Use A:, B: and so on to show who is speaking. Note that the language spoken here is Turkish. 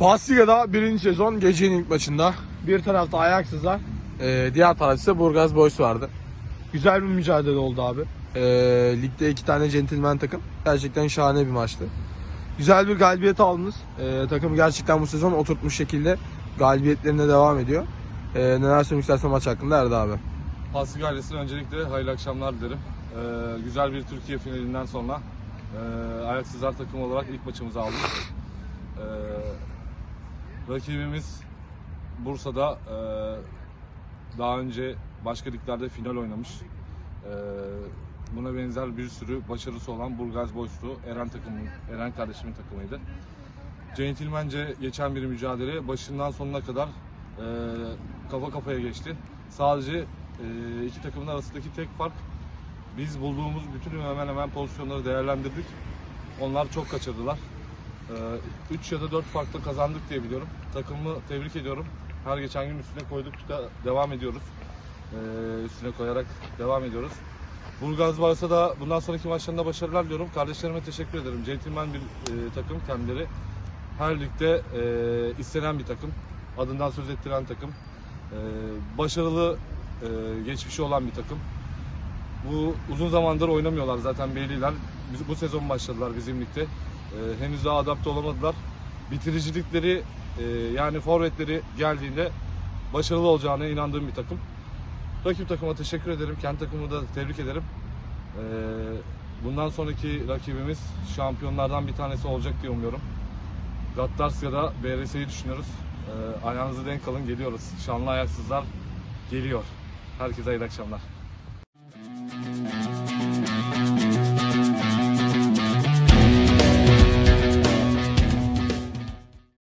A: Basliga'da birinci sezon gecenin ilk maçında. Bir tarafta Ajax'ızlar, e, diğer tarafta ise Burgaz Boys vardı. Güzel bir mücadele oldu abi. E, ligde iki tane centilmen takım. Gerçekten şahane bir maçtı. Güzel bir galibiyet aldınız. E, takım gerçekten bu sezon oturtmuş şekilde galibiyetlerine devam ediyor. E, neler söylemek istersen maç hakkında Erdi abi.
B: Pasig ailesine öncelikle hayırlı akşamlar dilerim. Ee, güzel bir Türkiye finalinden sonra e, Ayaksızlar takımı olarak ilk maçımızı aldık. Ee, rakibimiz Bursa'da e, daha önce başka liglerde final oynamış. Ee, buna benzer bir sürü başarısı olan Burgaz Boys'tu. Eren takımı, Eren kardeşimin takımıydı. Centilmence geçen bir mücadele başından sonuna kadar e, kafa kafaya geçti. Sadece e, iki takımın arasındaki tek fark biz bulduğumuz bütün hemen hemen pozisyonları değerlendirdik. Onlar çok kaçırdılar. 3 ya da 4 farklı kazandık diye biliyorum. Takımı tebrik ediyorum. Her geçen gün üstüne koydukça devam ediyoruz. E, üstüne koyarak devam ediyoruz. Burgaz varsa da bundan sonraki maçlarında başarılar diliyorum. Kardeşlerime teşekkür ederim. Centilmen bir e, takım kendileri. Her ligde e, istenen bir takım. Adından söz ettiren takım. E, başarılı geçmişi olan bir takım. Bu uzun zamandır oynamıyorlar zaten belliler. Biz, bu sezon başladılar bizim ligde. E, henüz daha adapte olamadılar. Bitiricilikleri e, yani forvetleri geldiğinde başarılı olacağına inandığım bir takım. Rakip takıma teşekkür ederim. Kendi takımımı da tebrik ederim. E, bundan sonraki rakibimiz şampiyonlardan bir tanesi olacak diye umuyorum. Gattars ya da BRS'yi düşünüyoruz. E, ayağınızı denk alın geliyoruz. Şanlı ayaksızlar geliyor. Herkese hayırlı akşamlar.